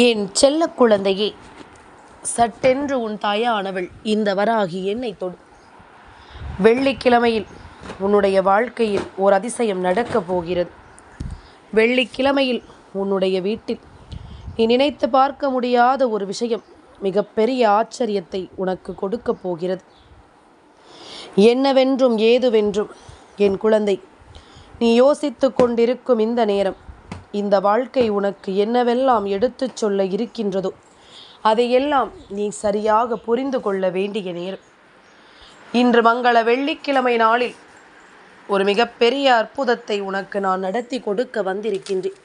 என் செல்ல குழந்தையே சட்டென்று உன் தாயானவள் இந்த வராகி என்னை தொடு. வெள்ளிக்கிழமையில் உன்னுடைய வாழ்க்கையில் ஓர் அதிசயம் நடக்கப் போகிறது. வெள்ளிக்கிழமையில் உன்னுடைய வீட்டில் நீ நினைத்து பார்க்க முடியாத ஒரு விஷயம் மிகப்பெரிய ஆச்சரியத்தை உனக்கு கொடுக்கப் போகிறது. என்னவென்றும் ஏதுவென்றும் என் குழந்தை நீ யோசித்து கொண்டிருக்கும் இந்த நேரம் இந்த வாழ்க்கை உனக்கு என்னவெல்லாம் எடுத்துச் சொல்ல இருக்கின்றதோ அதையெல்லாம் நீ சரியாக புரிந்து கொள்ள வேண்டிய நேரம். இன்று மங்கள வெள்ளிக்கிழமை நாளில் ஒரு மிகப்பெரிய அற்புதத்தை உனக்கு நான் நடத்தி கொடுக்க வந்திருக்கின்றேன்.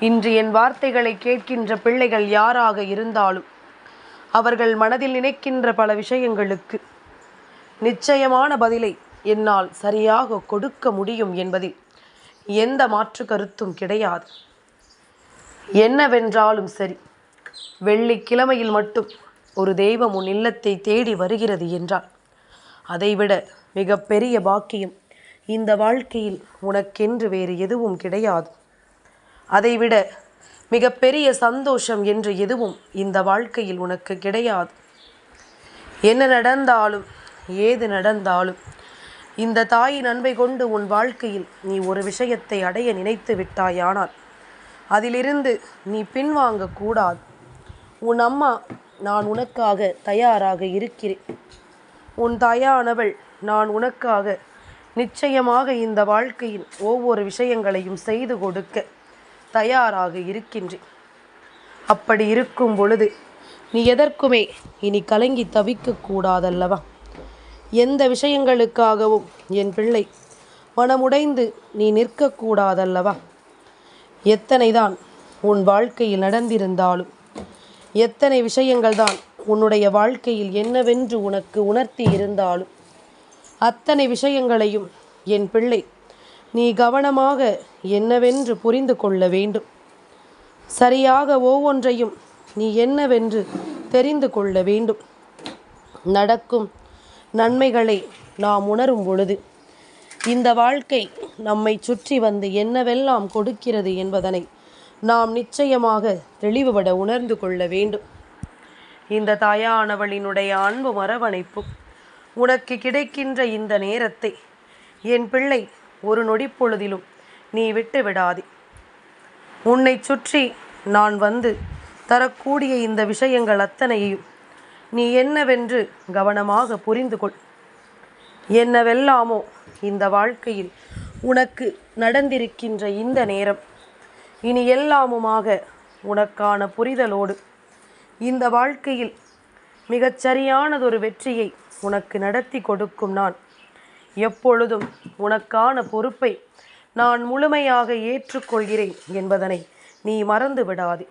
இன்று என் வார்த்தைகளை கேட்கின்ற பிள்ளைகள் யாராக இருந்தாலும் அவர்கள் மனதில் நினைக்கின்ற பல விஷயங்களுக்கு நிச்சயமான பதிலை என்னால் சரியாக கொடுக்க முடியும் என்பதில் எந்த மாற்று கருத்தும் கிடையாது. என்னவென்றாலும் சரி வெள்ளிக்கிழமையில் மட்டும் ஒரு தெய்வம் உன் இல்லத்தை தேடி வருகிறது என்றால் அதைவிட மிகப்பெரிய பாக்கியம் இந்த வாழ்க்கையில் உனக்கென்று வேறு எதுவும் கிடையாது. அதைவிட மிகப்பெரிய சந்தோஷம் என்று எதுவும் இந்த வாழ்க்கையில் உனக்கு கிடையாது. என்ன நடந்தாலும் ஏது நடந்தாலும் இந்த தாயின் அன்பை கொண்டு உன் வாழ்க்கையில் நீ ஒரு விஷயத்தை அடைய நினைத்து விட்டாயானால் அதிலிருந்து நீ பின்வாங்க கூடாது. உன் அம்மா நான் உனக்காக தயாராக இருக்கிறேன். உன் தாயானவள் நான் உனக்காக நிச்சயமாக இந்த வாழ்க்கையின் ஒவ்வொரு விஷயங்களையும் செய்து கொடுக்க தயாராக இருக்கின்றேன். அப்படி இருக்கும் பொழுது நீ எதற்குமே இனி கலங்கி தவிக்க கூடாதல்லவா? எந்த விஷயங்களுக்காகவும் என் பிள்ளை மனமுடைந்து நீ நிற்கக்கூடாதல்லவா? எத்தனைதான் உன் வாழ்க்கையில் நடந்திருந்தாலும் எத்தனை விஷயங்கள் தான் உன்னுடைய வாழ்க்கையில் என்னவென்று உனக்கு உணர்த்தி இருந்தாலும் அத்தனை விஷயங்களையும் என் பிள்ளை நீ கவனமாக என்னவென்று புரிந்து கொள்ள வேண்டும். சரியாக ஒவ்வொன்றையும் நீ என்னவென்று தெரிந்து கொள்ள வேண்டும். நடக்கும் நன்மைகளை நாம் உணரும் பொழுது இந்த வாழ்க்கை நம்மை சுற்றி வந்து என்னவெல்லாம் கொடுக்கிறது என்பதனை நாம் நிச்சயமாக தெளிவுபட உணர்ந்து கொள்ள வேண்டும். இந்த தாயானவளினுடைய அன்பு மரவணைப்பும் உனக்கு கிடைக்கின்ற இந்த நேரத்தை என் பிள்ளை ஒரு நொடிப்பொழுதிலும் நீ விட்டு விடாதே. உன்னை சுற்றி நான் வந்து தரக்கூடிய இந்த விஷயங்கள் அத்தனையையும் நீ என்னவென்று கவனமாக புரிந்து கொள். என்னவெல்லாமோ இந்த வாழ்க்கையில் உனக்கு நடந்திருக்கின்ற இந்த நேரம் இனி எல்லாமுமாக உனக்கான புரிதலோடு. இந்த வாழ்க்கையில் மிகச்சரியானதொரு வெற்றியை உனக்கு நடத்தி கொடுக்கும் நான். எப்பொழுதும் உனக்கான பொறுப்பை நான் முழுமையாக ஏற்றுக்கொள்கிறேன் என்பதனை நீ மறந்து விடாதே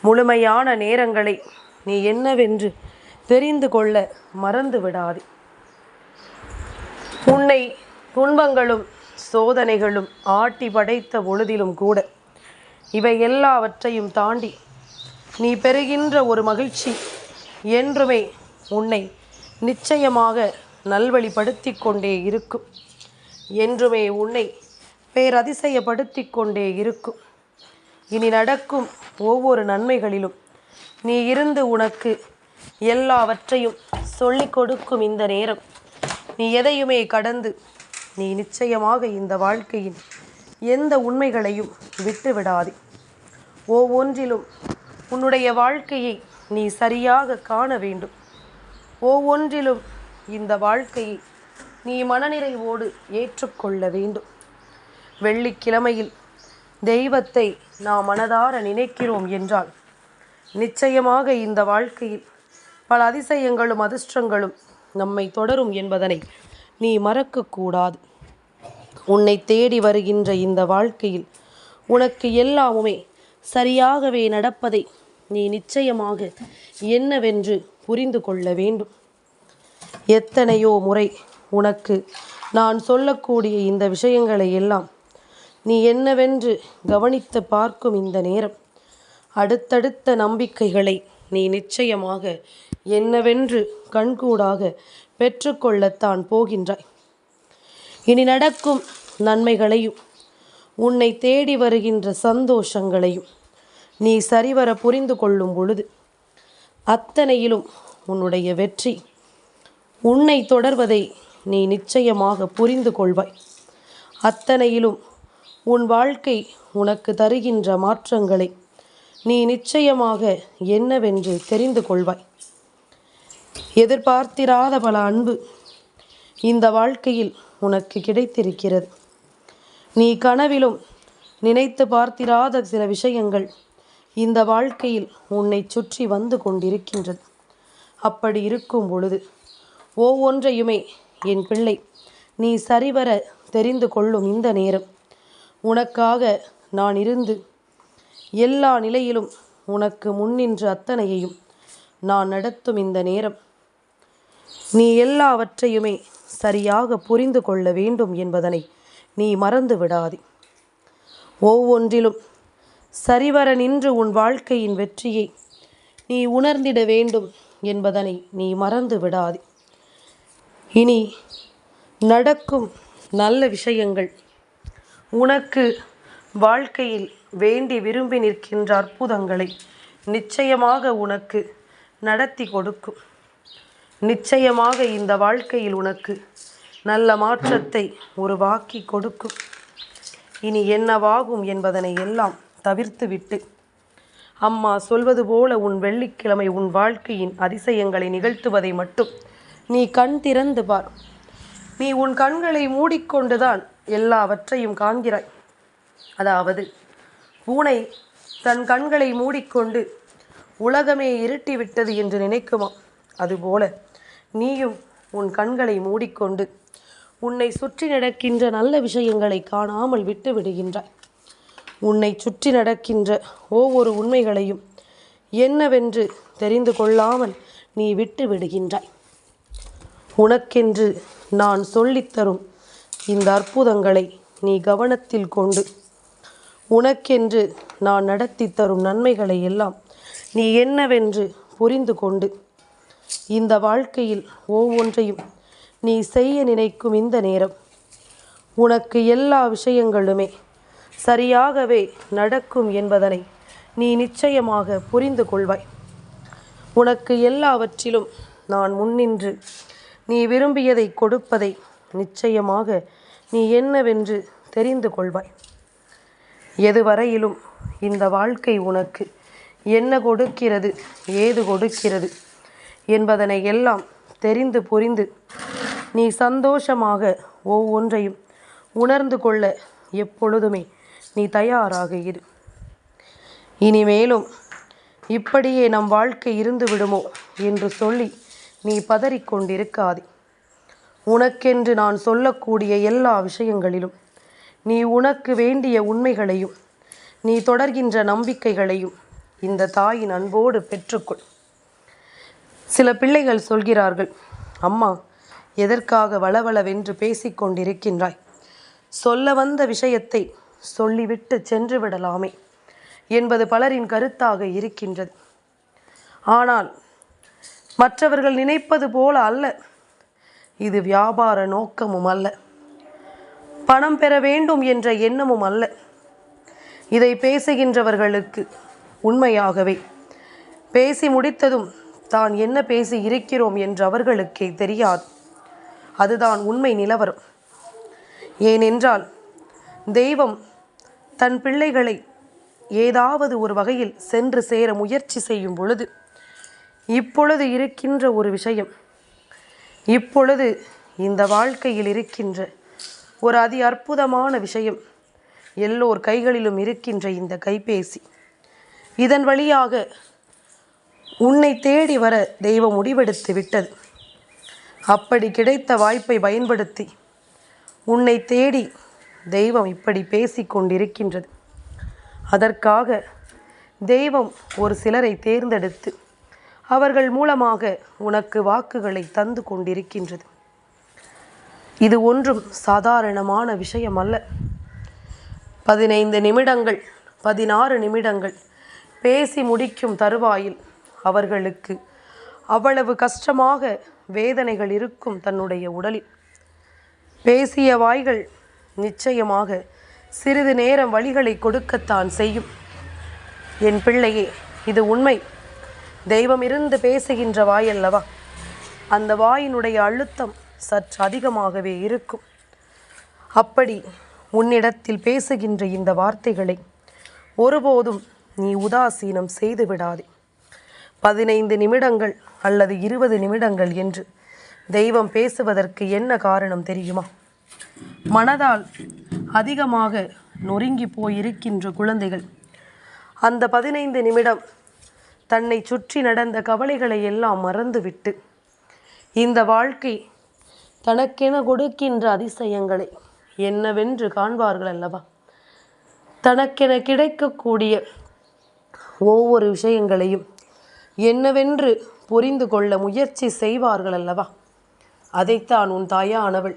முழுமையான நேரங்களை நீ என்னவென்று தெரிந்து கொள்ள மறந்து விடாதே. உன்னை துன்பங்களும் சோதனைகளும் ஆட்டி படைத்த பொழுதிலும் கூட இவை எல்லாவற்றையும் தாண்டி நீ பெறுகின்ற ஒரு மகிழ்ச்சி என்றுமே உன்னை நிச்சயமாக நல்வழிப்படுத்தி கொண்டே இருக்கும். என்றுமே உன்னை பேரதிசயப்படுத்தி கொண்டே இருக்கும். இனி நடக்கும் ஒவ்வொரு நன்மைகளிலும் நீ இருந்து உனக்கு எல்லாவற்றையும் சொல்லிக் கொடுக்கும் இந்த நேரம். நீ எதையுமே கடந்து நீ நிச்சயமாக இந்த வாழ்க்கையின் எந்த உண்மைகளையும் விட்டு விடாதே ஒவ்வொன்றிலும் உன்னுடைய வாழ்க்கையை நீ சரியாக காண வேண்டும். ஒவ்வொன்றிலும் இந்த வாழ்க்கையை நீ மனநிறைவோடு ஏற்றுக்கொள்ள வேண்டும். வெள்ளிக்கிழமையில் தெய்வத்தை நாம் மனதார நினைக்கிறோம் என்றால் நிச்சயமாக இந்த வாழ்க்கையில் பல அதிசயங்களும் அதிர்ஷ்டங்களும் நம்மை தொடரும் என்பதனை நீ மறக்கக்கூடாது. உன்னை தேடி வருகின்ற இந்த வாழ்க்கையில் உனக்கு எல்லாமுமே சரியாகவே நடப்பதை நீ நிச்சயமாக என்னவென்று புரிந்து கொள்ள வேண்டும். எத்தனையோ முறை உனக்கு நான் சொல்லக்கூடிய இந்த விஷயங்களை எல்லாம் நீ என்னவென்று கவனித்து பார்க்கும் இந்த நேரம். அடுத்தடுத்த நம்பிக்கைகளை நீ நிச்சயமாக என்னவென்று கண்கூடாக பெற்றுக்கொள்ளத்தான் போகின்றாய். இனி நடக்கும் நன்மைகளையும் உன்னை தேடி வருகின்ற சந்தோஷங்களையும் நீ சரிவர புரிந்து கொள்ளும் பொழுது அத்தனையிலும் உன்னுடைய வெற்றி உன்னை தொடர்வதை நீ நிச்சயமாக புரிந்து கொள்வாய். அத்தனையிலும் உன் வாழ்க்கை உனக்கு தருகின்ற மாற்றங்களை நீ நிச்சயமாக என்னவென்று தெரிந்து கொள்வாய். எதிர்பார்த்திராத பல அன்பு இந்த வாழ்க்கையில் உனக்கு கிடைத்திருக்கிறது. நீ கனவிலும் நினைத்து பார்த்திராத சில விஷயங்கள் இந்த வாழ்க்கையில் உன்னை சுற்றி வந்து கொண்டிருக்கின்றது. அப்படி இருக்கும் பொழுது ஒவ்வொன்றையுமே என் பிள்ளை நீ சரிவர தெரிந்து கொள்ளும் இந்த நேரம். உனக்காக நான் இருந்து எல்லா நிலையிலும் உனக்கு முன்னின்று அத்தனையையும் நான் நடத்தும் இந்த நேரம். நீ எல்லாவற்றையுமே சரியாக புரிந்து கொள்ள வேண்டும் என்பதனை நீ மறந்து விடாதே. ஒவ்வொன்றிலும் சரிவர நின்று உன் வாழ்க்கையின் வெற்றியை நீ உணர்ந்திட வேண்டும் என்பதனை நீ மறந்து விடாதே. இனி நடக்கும் நல்ல விஷயங்கள் உனக்கு வாழ்க்கையில் வேண்டி விரும்பி நிற்கின்ற அற்புதங்களை நிச்சயமாக உனக்கு நடத்தி கொடுக்கும். நிச்சயமாக இந்த வாழ்க்கையில் உனக்கு நல்ல மாற்றத்தை உருவாக்கி கொடுக்கும். இனி என்னவாகும் என்பதனை எல்லாம் தவிர்த்துவிட்டு அம்மா சொல்வது போல உன் வெள்ளிக்கிழமை உன் வாழ்க்கையின் அதிசயங்களை நிகழ்த்துவதை மட்டும் நீ கண் திறந்து பார். நீ உன் கண்களை மூடிக்கொண்டுதான் எல்லாவற்றையும் காண்கிறாய். அதாவது பூனை தன் கண்களை மூடிக்கொண்டு உலகமே இருட்டி விட்டது என்று நினைக்குமா? அதுபோல நீயும் உன் கண்களை மூடிக்கொண்டு உன்னை சுற்றி நடக்கின்ற நல்ல விஷயங்களை காணாமல் விட்டு விடுகின்றாய். உன்னை சுற்றி நடக்கின்ற ஒவ்வொரு உண்மைகளையும் என்னவென்று தெரிந்து கொள்ளாமல் நீ விட்டு விடுகின்றாய். உனக்கென்று நான் சொல்லித்தரும் இந்த அற்புதங்களை நீ கவனத்தில் கொண்டு உனக்கென்று நான் நடத்தி தரும் நன்மைகளை எல்லாம் நீ என்னவென்று புரிந்து கொண்டு இந்த வாழ்க்கையில் ஒவ்வொன்றையும் நீ செய்ய நினைக்கும் இந்த நேரம். உனக்கு எல்லா விஷயங்களுமே சரியாகவே நடக்கும் என்பதனை நீ நிச்சயமாக புரிந்து கொள்வாய். உனக்கு எல்லாவற்றிலும் நான் முன்னின்று நீ விரும்பியதை கொடுப்பதை நிச்சயமாக நீ என்னவென்று தெரிந்து கொள்வாய். எதுவரையிலும் இந்த வாழ்க்கை உனக்கு? என்ன கொடுக்கிறது? ஏது கொடுக்கிறது? என்பதனை எல்லாம் தெரிந்து புரிந்து நீ சந்தோஷமாக ஒவ்வொன்றையும் உணர்ந்து கொள்ள எப்பொழுதுமே நீ தயாராக இரு. இனிமேலும் இப்படியே நம் வாழ்க்கை இருந்து விடுமோ என்று சொல்லி நீ பதறிக்கொண்டிருக்காதே. உனக்கென்று நான் சொல்லக்கூடிய எல்லா விஷயங்களிலும் நீ உனக்கு வேண்டிய உண்மைகளையும் நீ தொடர்கின்ற நம்பிக்கைகளையும் இந்த தாயின் அன்போடு பெற்றுக்கொள். சில பிள்ளைகள் சொல்கிறார்கள் அம்மா எதற்காக வளவளவென்று பேசிக்கொண்டிருக்கின்றாய் சொல்ல வந்த விஷயத்தை சொல்லிவிட்டு சென்று விடலாமே என்பது பலரின் கருத்தாக இருக்கின்றது. ஆனால் மற்றவர்கள் நினைப்பது போல அல்ல. இது வியாபார நோக்கமும் அல்ல. பணம் பெற வேண்டும் என்ற எண்ணமும் அல்ல. இதை பேசுகின்றவர்களுக்கு உண்மையாகவே பேசி முடித்ததும் தான் என்ன பேசி இருக்கிறோம் என்று அவர்களுக்கே தெரியாது. அதுதான் உண்மை நிலவரம். ஏனென்றால் தெய்வம் தன் பிள்ளைகளை ஏதாவது ஒரு வகையில் சென்று சேர முயற்சி செய்யும் பொழுது இப்பொழுது இருக்கின்ற ஒரு விஷயம் இப்பொழுது இந்த வாழ்க்கையில் இருக்கின்ற ஒரு அதி அற்புதமான விஷயம். எல்லோர் கைகளிலும் இருக்கின்ற இந்த கைபேசி. இதன் வழியாக உன்னை தேடி வர தெய்வம் முடிவெடுத்து விட்டது. அப்படி கிடைத்த வாய்ப்பை பயன்படுத்தி உன்னை தேடி தெய்வம் இப்படி பேசி கொண்டிருக்கின்றது. அதற்காக தெய்வம் ஒரு சிலரை தேர்ந்தெடுத்து அவர்கள் மூலமாக உனக்கு வாக்குகளை தந்து கொண்டிருக்கின்றது. இது ஒன்றும் சாதாரணமான விஷயம் அல்ல பதினைந்து நிமிடங்கள் பதினாறு நிமிடங்கள் பேசி முடிக்கும் தருவாயில் அவர்களுக்கு அவ்வளவு கஷ்டமாக வேதனைகள் இருக்கும் தன்னுடைய உடலில். பேசிய வாய்கள் நிச்சயமாக சிறிது நேரம் வழிகளை கொடுக்கத்தான் செய்யும். என் பிள்ளையே இது உண்மை. தெய்வம் இருந்து பேசுகின்ற வாய் அல்லவா? அந்த வாயினுடைய அழுத்தம் சற்று அதிகமாகவே இருக்கும். அப்படி உன்னிடத்தில் பேசுகின்ற இந்த வார்த்தைகளை ஒருபோதும் நீ உதாசீனம் செய்து விடாதே. பதினைந்து நிமிடங்கள் அல்லது இருபது நிமிடங்கள் என்று தெய்வம் பேசுவதற்கு என்ன காரணம் தெரியுமா? மனதால் அதிகமாக நொறுங்கி போயிருக்கின்ற குழந்தைகள் அந்த பதினைந்து நிமிடம் தன்னை சுற்றி நடந்த கவலைகளை எல்லாம் மறந்துவிட்டு இந்த வாழ்க்கை தனக்கென கொடுக்கின்ற அதிசயங்களை என்னவென்று காண்பார்கள் அல்லவா? தனக்கென கிடைக்கக்கூடிய ஒவ்வொரு விஷயங்களையும் என்னவென்று புரிந்து கொள்ள முயற்சி செய்வார்கள் அல்லவா? அதைத்தான் உன் தாயானவள்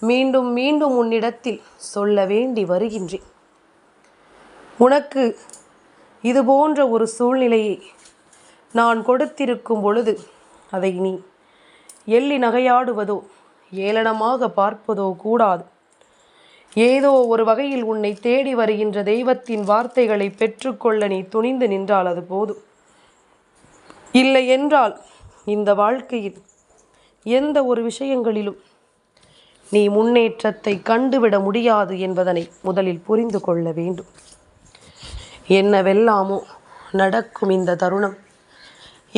மீண்டும் மீண்டும் உன்னிடத்தில் சொல்ல வேண்டி வருகின்றேன். உனக்கு இது போன்ற ஒரு சூழ்நிலையை நான் கொடுத்திருக்கும் பொழுது அதை நீ எள்ளி நகையாடுவதோ ஏளனமாக பார்ப்பதோ கூடாது. ஏதோ ஒரு வகையில் உன்னை தேடி வருகின்ற தெய்வத்தின் வார்த்தைகளை பெற்றுக்கொள்ள நீ துணிந்து நின்றால் அது போதும் இல்லை என்றால் இந்த வாழ்க்கையில் எந்த ஒரு விஷயங்களிலும் நீ முன்னேற்றத்தை கண்டுவிட முடியாது என்பதனை முதலில் புரிந்து கொள்ள வேண்டும். என்னவெல்லாமோ நடக்கும் இந்த தருணம்.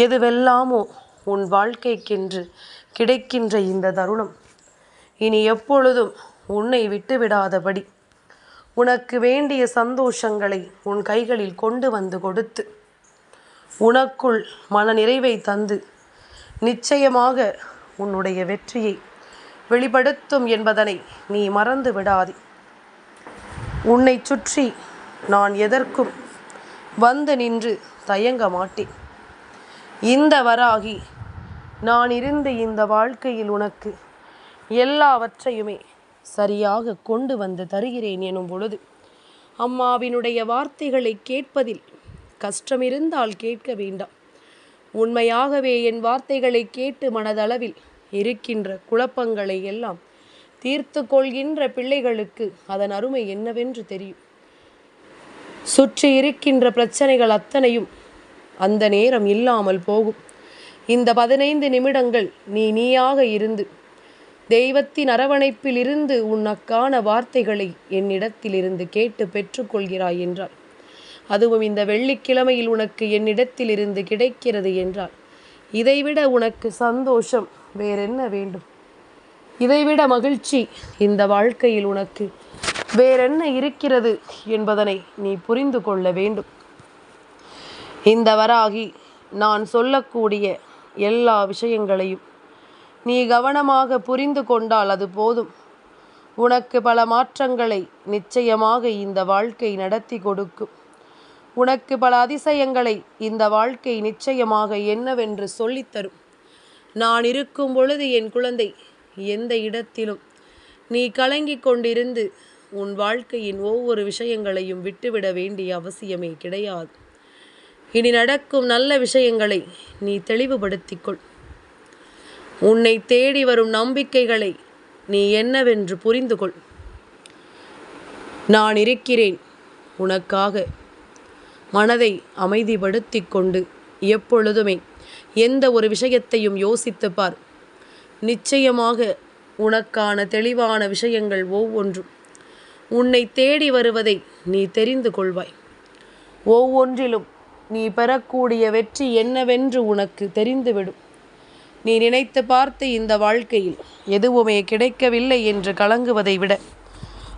எதுவெல்லாமோ உன் வாழ்க்கைக்கென்று கிடைக்கின்ற இந்த தருணம். இனி எப்பொழுதும் உன்னை விட்டுவிடாதபடி உனக்கு வேண்டிய சந்தோஷங்களை உன் கைகளில் கொண்டு வந்து கொடுத்து உனக்குள் மன நிறைவை தந்து நிச்சயமாக உன்னுடைய வெற்றியை வெளிப்படுத்தும் என்பதனை நீ மறந்து விடாதே. உன்னை சுற்றி நான் எதற்கும் வந்து நின்று தயங்க மாட்டேன். இந்த வராகி நான் இருந்த இந்த வாழ்க்கையில் உனக்கு எல்லாவற்றையுமே சரியாக கொண்டு வந்து தருகிறேன் எனும் பொழுது அம்மாவினுடைய வார்த்தைகளை கேட்பதில் கஷ்டமிருந்தால் கேட்க வேண்டாம். உண்மையாகவே என் வார்த்தைகளை கேட்டு மனதளவில் இருக்கின்ற குழப்பங்களை எல்லாம் தீர்த்து கொள்கின்ற பிள்ளைகளுக்கு அதன் அருமை என்னவென்று தெரியும். சுற்றி இருக்கின்ற பிரச்சனைகள் அத்தனையும் அந்த நேரம் இல்லாமல் போகும். இந்த பதினைந்து நிமிடங்கள் நீ நீயாக இருந்து. தெய்வத்தின் அரவணைப்பில் இருந்து உனக்கான வார்த்தைகளை என்னிடத்திலிருந்து கேட்டு பெற்றுக்கொள்கிறாய் என்றால் அதுவும் இந்த வெள்ளிக்கிழமையில் உனக்கு என்னிடத்தில் இருந்து கிடைக்கிறது என்றால் இதைவிட உனக்கு சந்தோஷம் வேறென்ன வேண்டும்? இதைவிட மகிழ்ச்சி இந்த வாழ்க்கையில் உனக்கு வேறென்ன இருக்கிறது என்பதனை நீ புரிந்து கொள்ள வேண்டும். இந்த வராகி நான் சொல்லக்கூடிய எல்லா விஷயங்களையும். நீ கவனமாக புரிந்து கொண்டால் அது போதும். உனக்கு பல மாற்றங்களை நிச்சயமாக இந்த வாழ்க்கை நடத்தி கொடுக்கும். உனக்கு பல அதிசயங்களை இந்த வாழ்க்கை நிச்சயமாக என்னவென்று சொல்லித்தரும். நான் இருக்கும் பொழுது என் குழந்தை எந்த இடத்திலும் நீ கலங்கி கொண்டிருந்து உன் வாழ்க்கையின் ஒவ்வொரு விஷயங்களையும் விட்டுவிட வேண்டிய அவசியமே கிடையாது. இனி நடக்கும் நல்ல விஷயங்களை நீ தெளிவுபடுத்திக்கொள். உன்னை தேடி வரும் நம்பிக்கைகளை நீ என்னவென்று புரிந்து கொள் நான் இருக்கிறேன் உனக்காக. மனதை அமைதிப்படுத்தி கொண்டு எப்பொழுதுமே எந்த ஒரு விஷயத்தையும் யோசித்து பார். நிச்சயமாக உனக்கான தெளிவான விஷயங்கள் ஒவ்வொன்றும் உன்னை தேடி வருவதை நீ தெரிந்து கொள்வாய். ஒவ்வொன்றிலும் நீ பெறக்கூடிய வெற்றி என்னவென்று உனக்கு தெரிந்துவிடும். நீ நினைத்து பார்த்து இந்த வாழ்க்கையில் எதுவுமே கிடைக்கவில்லை என்று கலங்குவதை விட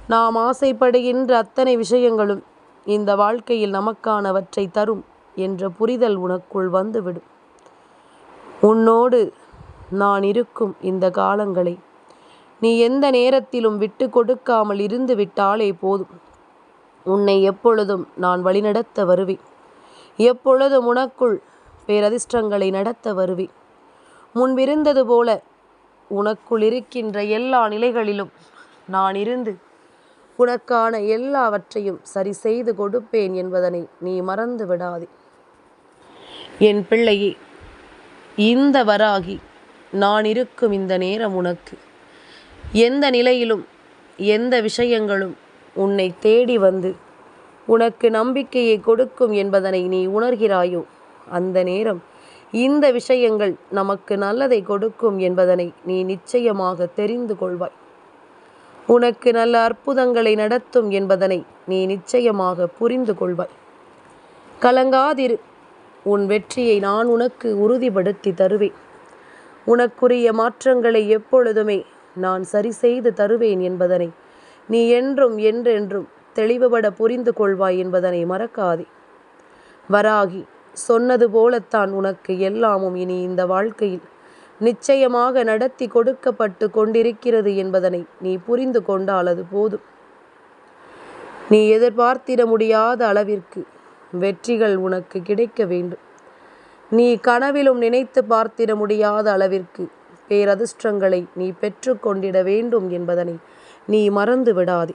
நாம் ஆசைப்படுகின்ற அத்தனை விஷயங்களும் இந்த வாழ்க்கையில் நமக்கானவற்றை தரும் என்ற புரிதல் உனக்குள் வந்துவிடும். உன்னோடு நான் இருக்கும் இந்த காலங்களை நீ எந்த நேரத்திலும் விட்டு கொடுக்காமல் இருந்து விட்டாலே போதும். உன்னை எப்பொழுதும் நான் வழிநடத்த வருவேன். எப்பொழுதும் உனக்குள் பேரதிர்ஷ்டங்களை நடத்த வருவேன் முன்பிருந்தது போல உனக்குள் இருக்கின்ற எல்லா நிலைகளிலும் நான் இருந்து உனக்கான எல்லாவற்றையும் சரி செய்து கொடுப்பேன் என்பதனை நீ மறந்து விடாதே. என் பிள்ளையே இந்த வராகி நான் இருக்கும் இந்த நேரம் உனக்கு. எந்த நிலையிலும் எந்த விஷயங்களும் உன்னை தேடி வந்து உனக்கு நம்பிக்கையை கொடுக்கும் என்பதனை நீ உணர்கிறாயோ? அந்த நேரம் இந்த விஷயங்கள் நமக்கு நல்லதை கொடுக்கும் என்பதனை நீ நிச்சயமாக தெரிந்து கொள்வாய். உனக்கு நல்ல அற்புதங்களை நடத்தும் என்பதனை நீ நிச்சயமாக புரிந்து கொள்வாய். கலங்காதிரு. உன் வெற்றியை நான் உனக்கு உறுதிப்படுத்தி தருவேன். உனக்குரிய மாற்றங்களை எப்பொழுதுமே நான் சரி செய்து தருவேன் என்பதனை நீ என்றும் என்றென்றும் தெளிவுபட புரிந்து கொள்வாய் என்பதனை மறக்காதே. வராகி சொன்னது போலத்தான் உனக்கு எல்லாமும் இனி இந்த வாழ்க்கையில் நிச்சயமாக நடத்தி கொடுக்கப்பட்டு கொண்டிருக்கிறது என்பதனை நீ புரிந்து கொண்டால் அது போதும். நீ எதிர்பார்த்திட முடியாத அளவிற்கு வெற்றிகள் உனக்கு கிடைக்க வேண்டும். நீ கனவிலும் நினைத்து பார்த்திட முடியாத அளவிற்கு பேரதிர்ஷ்டங்களை நீ பெற்றுக்கொண்டிட வேண்டும் என்பதனை நீ மறந்து விடாதே.